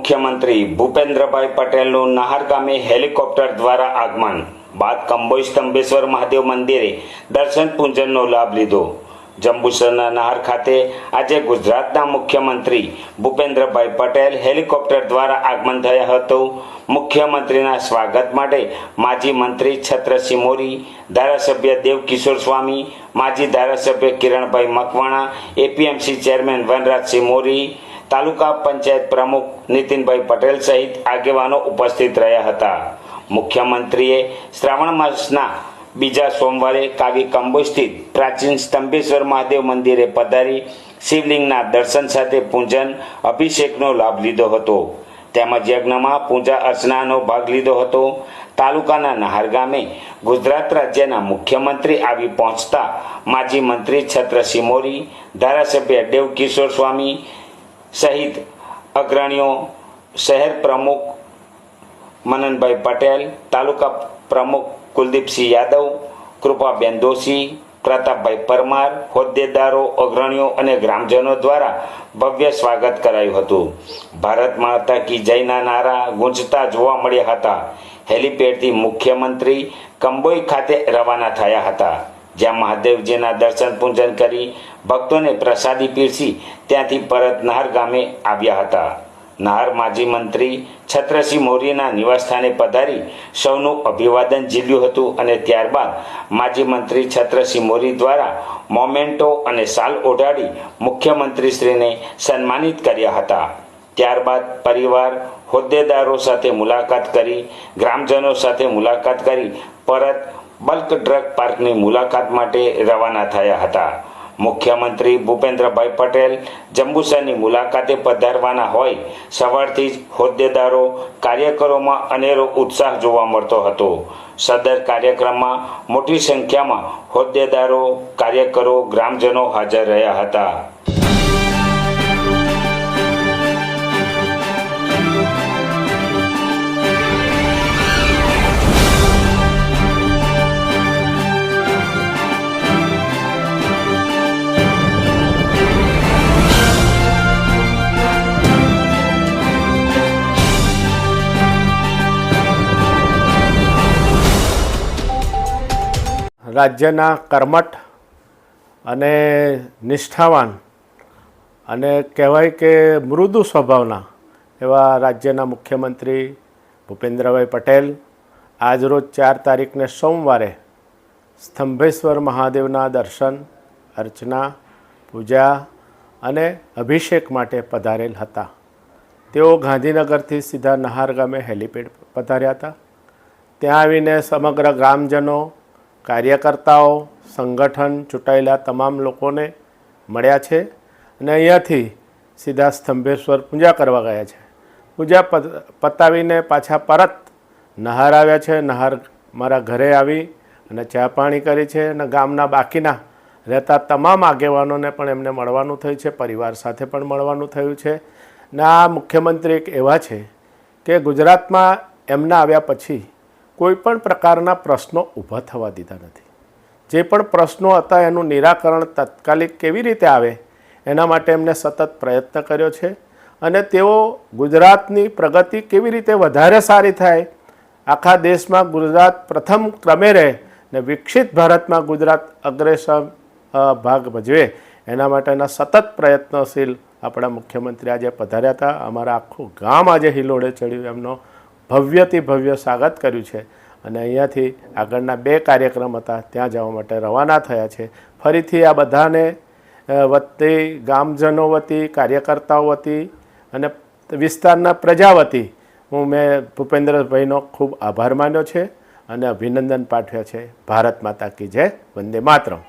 મુખ્યમંત્રી ભૂપેન્દ્રભાઈ પટેલનું નહાર ગામે હેલિકોપ્ટર દ્વારા આગમન. બાદ કંબોઈ સ્તંભેશ્વર મહાદેવ મંદિરે દર્શન પૂજનનો લાભ લીધો. જંબુસરના નહાર ખાતે આજે ગુજરાતના મુખ્યમંત્રી ભૂપેન્દ્રભાઈ પટેલ હેલિકોપ્ટર દ્વારા આગમન થયા હતું. મુખ્યમંત્રીના સ્વાગત માટે માજી મંત્રી છત્રસિંહ મોરી, ધારાસભ્ય દેવકિશોર સ્વામી, માજી ધારાસભ્ય કિરણભાઈ મકવાણા, એપીએમસી ચેરમેન વનરાજસિંહ મોરી તાલુકા પંચાયત પ્રમુખ નીતિનભાઈ પટેલ સહિત આગેવાનો ઉપસ્થિત રહ્યા હતા. મુખ્યમંત્રીએ શ્રાવણ માસના બીજા સોમવારે કાવી કંબો સ્થિત પ્રાચીન સ્તંભેશ્વર મહાદેવ મંદિરે પધારી શિવલિંગના દર્શન સાથે પૂજન, અભિષેકનો લાભ લીધો હતો. તેમજ યજ્ઞમાં પૂજા અર્ચનાનો ભાગ લીધો હતો. તાલુકાના નહાર ગામે ગુજરાત રાજ્યના મુખ્યમંત્રી આવી પહોંચતા માજી મંત્રી છત્રસિંહ મોરી, ધારાસભ્ય દેવકિશોર સ્વામી સહિત અગ્રણીઓ શહેર પ્રમુખ મનનભાઈ પટેલ, તાલુકા પ્રમુખ કુલદીપસિંહ યાદવ, કૃપાબેન દોશી, પ્રતાપભાઈ પરમાર, હોદ્દેદારો, અગ્રણીઓ અને ગ્રામજનો દ્વારા ભવ્ય સ્વાગત કરાયું હતું. ભારત માતા કી જયના નારા ગુંજતા જોવા મળ્યા હતા. હેલીપેડથી મુખ્યમંત્રી કંબોઈ ખાતે રવાના થયા હતા. જ્યાં મહાદેવજીના દર્શન પૂજન કરી ભક્તોને પ્રસાદી પીરસી ત્યાંથી પરત નહાર ગામે આવ્યા હતા. નહાર માજી મંત્રી છત્રસિંહ મૌર્યના નિવાસસ્થાને પધારી સૌનું અભિવાદન ઝીલ્યું હતું અને ત્યારબાદ માજી મંત્રી છત્રસિંહ મૌર્ય દ્વારા મોમેન્ટો અને શાલ ઓઢાડી મુખ્યમંત્રીશ્રીને સન્માનિત કર્યા હતા. ત્યારબાદ પરિવાર, હોદ્દેદારો સાથે મુલાકાત કરી, ગ્રામજનો સાથે મુલાકાત કરી પરત બલ્ક ડ્રગ પાર્કની મુલાકાત માટે રવાના થયા હતા. મુખ્યમંત્રી ભૂપેન્દ્રભાઈ પટેલ જંબુસરની મુલાકાતે પધારવાના હોય, સવારથી જ હોદ્દેદારો કાર્યકરોમાં અનેરો ઉત્સાહ જોવા મળતો હતો. સદર કાર્યક્રમમાં મોટી સંખ્યામાં હોદ્દેદારો, કાર્યકરો, ગ્રામજનો હાજર રહ્યા હતા. રાજ્યના કર્મઠ અને નિષ્ઠાવાન અને કહેવાય કે મૃદુ સ્વભાવના એવા રાજ્યના મુખ્યમંત્રી ભૂપેન્દ્રભાઈ પટેલ આજરોજ ચાર તારીખને સોમવારે સ્તંભેશ્વર મહાદેવના દર્શન, અર્ચના, પૂજા અને અભિષેક માટે પધારેલ હતા. તેઓ ગાંધીનગરથી સીધા નહાર ગામે હેલિપેડ પધાર્યા હતા. ત્યાં આવીને સમગ્ર ગ્રામજનો કાર્યકર્તાઓ, સંગઠન ચૂંટાયેલા તમામ લોકોને મળ્યા છે અને અહીંયાથી સીધા સ્તંભેશ્વર પૂજા કરવા ગયા છે. પૂજા પત- પતાવીને પાછા પરત નહાર આવ્યા છે. નહાર મારા ઘરે આવી અને ચા પાણી કરી છે અને ગામના બાકીના રહેતા તમામ આગેવાનોને પણ એમને મળવાનું થયું છે. પરિવાર સાથે પણ મળવાનું થયું છે. ને આ મુખ્યમંત્રી એક એવા છે કે ગુજરાતમાં એમના આવ્યા પછી કોઈ પણ પ્રકારના પ્રશ્નો ઊભા થવા દીધા નથી. જે પણ પ્રશ્નો હતા એનું નિરાકરણ તાત્કાલિક કેવી રીતે આવે, એના માટે એમને સતત પ્રયત્ન કર્યો છે અને તેઓ ગુજરાતની પ્રગતિ કેવી રીતે વધારે સારી થાય, આખા દેશમાં ગુજરાત પ્રથમ ક્રમે રહે ને વિકસિત ભારતમાં ગુજરાત અગ્રેસર ભાગ ભજવે, એના માટેના સતત પ્રયત્નશીલ આપણા મુખ્યમંત્રી આજે પધાર્યા હતા. અમારા આખું ગામ આજે હિલોડે ચડ્યું. એમનો ભવ્યથી ભવ્ય સ્વાગત કર્યું છે. અને અહીંયાથી આગળના બે કાર્યક્રમ હતા. ત્યાં જવા માટે રવાના થયા છે. ફરીથી આ બધાને વતી, ગામજનો વતી, કાર્યકર્તાઓ વતી અને વિસ્તારના પ્રજા વતી હું મેં ભૂપેન્દ્રભાઈનો ખૂબ આભાર માન્યો છે અને અભિનંદન પાઠવ્યા છે. ભારત માતા કી જય, વંદે માતરમ.